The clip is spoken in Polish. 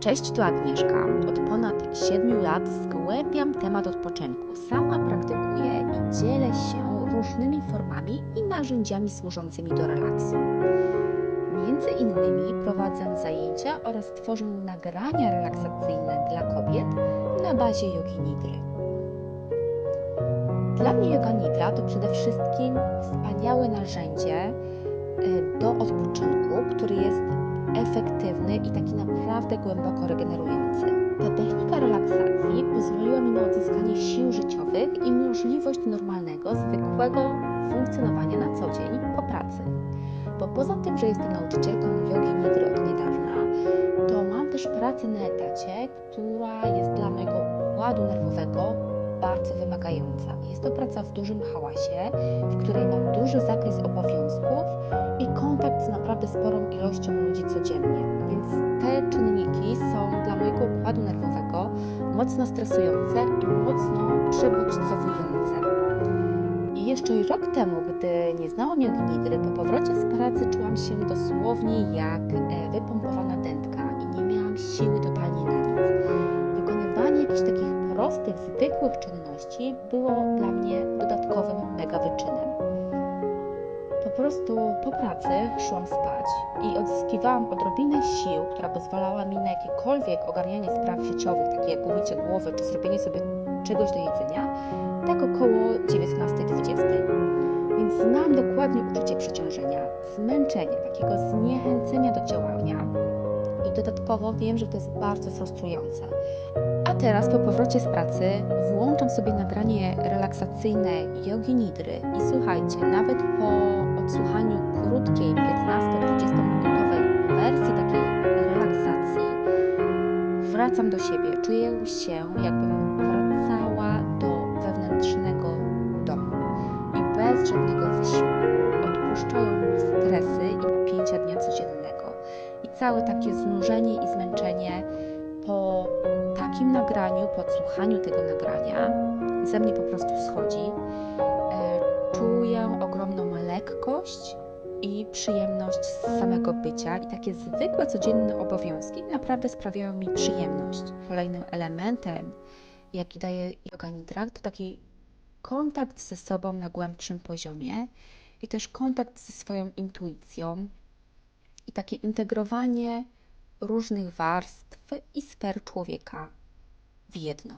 Cześć, tu Agnieszka. Od ponad 7 lat zgłębiam temat odpoczynku. Sama praktykuję i dzielę się różnymi formami i narzędziami służącymi do relaksu. Między innymi prowadzę zajęcia oraz tworzę nagrania relaksacyjne dla kobiet na bazie jogi nidry. Dla mnie yoga nidra to przede wszystkim wspaniałe narzędzie y, do odpoczynku, który jest efektywny i taki naprawdę głęboko regenerujący. Ta technika relaksacji pozwoliła mi na odzyskanie sił życiowych i możliwość normalnego, zwykłego funkcjonowania na co dzień po pracy. Bo poza tym, że jestem nauczycielką jogi nidry od niedawna, to mam też pracę na etacie, która jest dla mojego układu nerwowego bardzo wymagająca. Jest to praca w dużym hałasie, w której mam duży zakres obowiązków i kontakt z naprawdę sporą ilością ludzi codziennie. Mojego układu nerwowego mocno stresujące i mocno przebodźcowujące. I jeszcze rok temu, gdy nie znałam jogi nidry, po powrocie z pracy czułam się dosłownie jak e, wypompowana dętka i nie miałam siły totalnie na nic. Wykonywanie jakichś takich prostych, zwykłych czynności było dla mnie dodatkowym mega wyczynem. Po prostu po pracy szłam spać i odzyskiwałam odrobinę sił, która pozwalała mi na jakiekolwiek ogarnianie spraw życiowych, takie jak umycie głowy czy zrobienie sobie czegoś do jedzenia, tak około 19-20. Więc znam dokładnie uczucie przeciążenia, zmęczenia, takiego zniechęcenia do działania. I dodatkowo wiem, że to jest bardzo frustrujące. A teraz po powrocie z pracy włączam sobie nagranie relaksacyjne jogi nidry i słuchajcie, nawet po odsłuchaniu krótkiej 15-20 minutowej wersji takiej relaksacji wracam do siebie, czuję się jakbym wracała do wewnętrznego domu. I bez żadnego wysiłku odpuszczają mi stresy całe takie znużenie i zmęczenie po takim nagraniu, po tego nagrania ze mnie po prostu schodzi. E, Czuję ogromną lekkość i przyjemność z samego bycia i takie zwykłe, codzienne obowiązki naprawdę sprawiają mi przyjemność. Kolejnym elementem, jaki daje yoga nidra, to taki kontakt ze sobą na głębszym poziomie i też kontakt ze swoją intuicją i takie integrowanie różnych warstw i sfer człowieka w jedno.